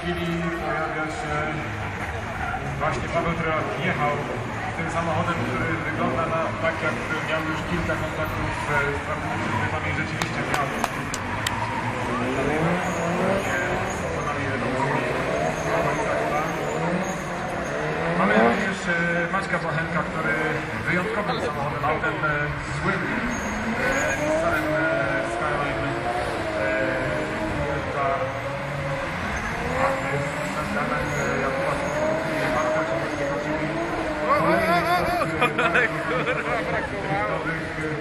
chwili pojawia się właśnie Paweł Trelak jechał tym samochodem, który wygląda na tak, jak miał już kilka kontaktów e, z twardymi przedmiotami i rzeczywiście miał. Mamy również e, Maćka Bochenka, który wyjątkowym samochodem, autem e, słynnym, e, Nissanem e, Skyline e, Toyota Akty z Santanem e, Jakuba Skowronki i Marka Czerwskiego, czyli kolejnych driftowych, e,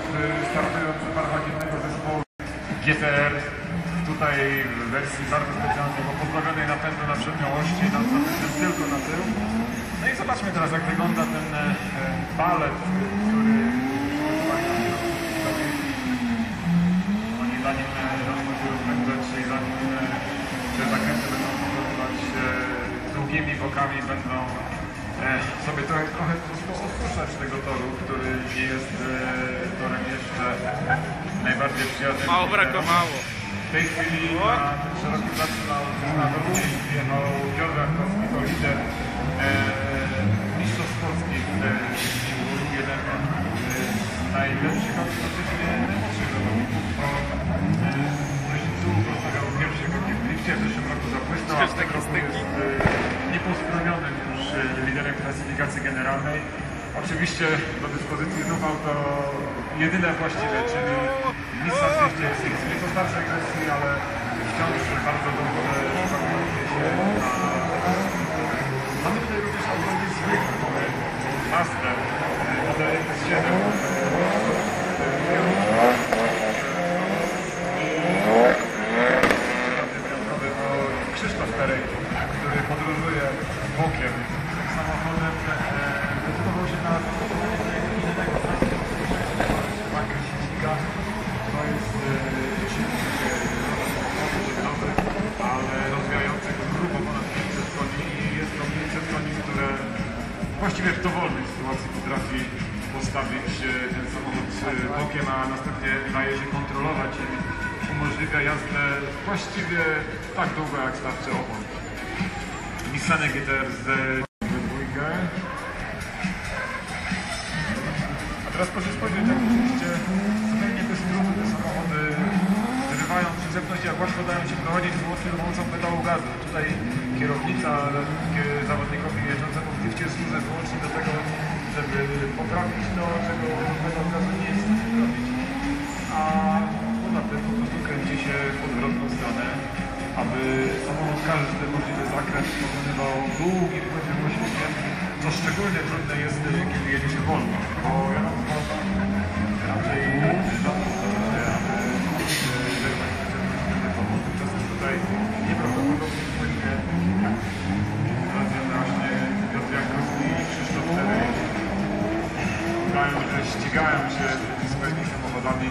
którzy startują przy barwach jednego zespołu GTR tutaj w wersji bardzo specjalnej, bo pozbawionej napędu na przednią oś i na tylko na tył. No i zobaczmy teraz jak wygląda ten e, balet, który. Oni zanim zaczną się rozpędzać i zanim e, te zakręty będą pokonywać e, długimi bokami, będą sobie trochę, trochę prostu osuszać tego toru, który nie jest e, torem jeszcze najbardziej przyjaznym. Mało brakowało. W tej chwili na ten szeroki plac na, drodze wjechał Piotr Jankowski, to lider e, mistrzostw polskich e, jeden e, z najlepszych, a praktycznie najmłodszych zawodników, bo e, Leśnicu postawiał pierwszy w lifcie, w zeszłym roku zabłysnął, a w tym roku jest e, nieposkronionym już e, liderem klasyfikacji generalnej. Oczywiście do dyspozycji znów auto jedyne właściwe, czyli Nissan 200 SX, nieco starszej wersji, ale wciąż bardzo dobrze zachowującej się. Mamy tutaj również auto niezwykłe, Master, e, model X7, wyjątkowy to Krzysztof Terek, który podróżuje bokiem postawić e, ten samochód e, bokiem, a następnie daje się kontrolować i umożliwia jazdę właściwie tak długo jak starczy opon. Nissan GTR z dwójkę. A teraz proszę spojrzeć, jak oczywiście zupełnie bez trudu te samochody wyrywają przyczepność, jak łatwo dają się prowadzić wyłącznie pomocą pedału gazu. Tutaj kierownica kie- zawodnikowi jeżdżącemu w drifcie służy wyłącznie do tego, żeby poprawić to, czego pedał gazu nie jest zrobić. A tym po prostu kręci się w odwrotną stronę, aby samochód każdy możliwy zakręt pokonywał długim płynnym oślizgiem, co szczególnie trudne jest, kiedy jedzie się wolno, bo ścigają się z swoimi samochodami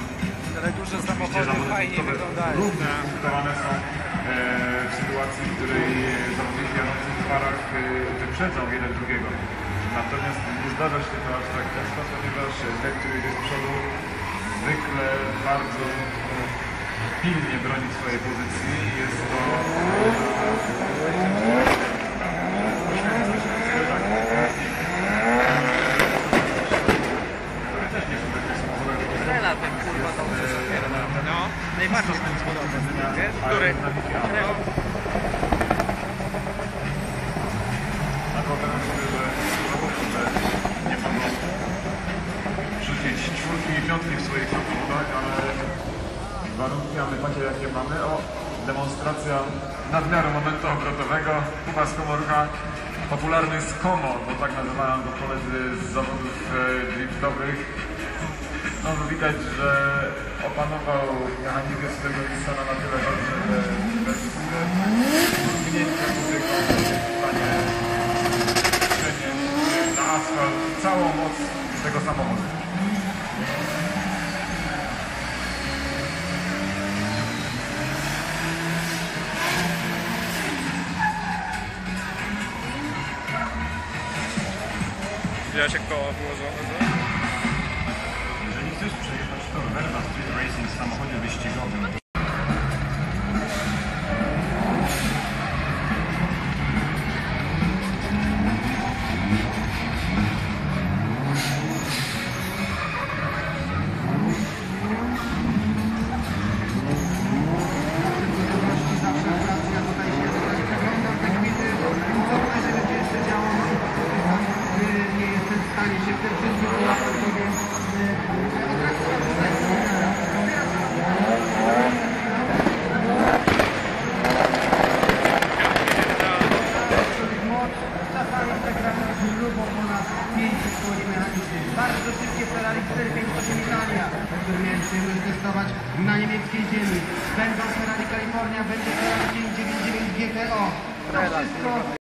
Ale duże samochody fajnie wyglądają. Również punktowane są e, w sytuacji, w której zawodnicy jadący w parach e, wyprzedzą jeden drugiego. Natomiast nie zdarza się to aż tak często, ponieważ ten, który jest z przodu, zwykle bardzo pilnie broni swojej pozycji. Jest to który też nie są takie samochody, Trela ten kurwa dobrze zapierdala. No. Najbardziej ten wiesz? Który? Na wyobrażam sobie, że nie mogą rzucić czwórki i piątki w swoich samochodach, ale warunki takie, jakie mamy. O, demonstracja nadmiaru momentu obrotowego. Kuba z Komorka, popularny z Komo, bo tak nazywają go koledzy z zawodów e, driftowych. No widać, że opanował mechanikę swojego Nissana na tyle dobrze, że bez mrugnięcia muzyką jest w stanie przenieść na asfalt całą moc tego samochodu. Widziałeś jak koła wyłożone, co? Miałem przyjemność testować na niemieckiej ziemi. Będą Ferrari California, będzie Ferrari 599 GTO. To wszystko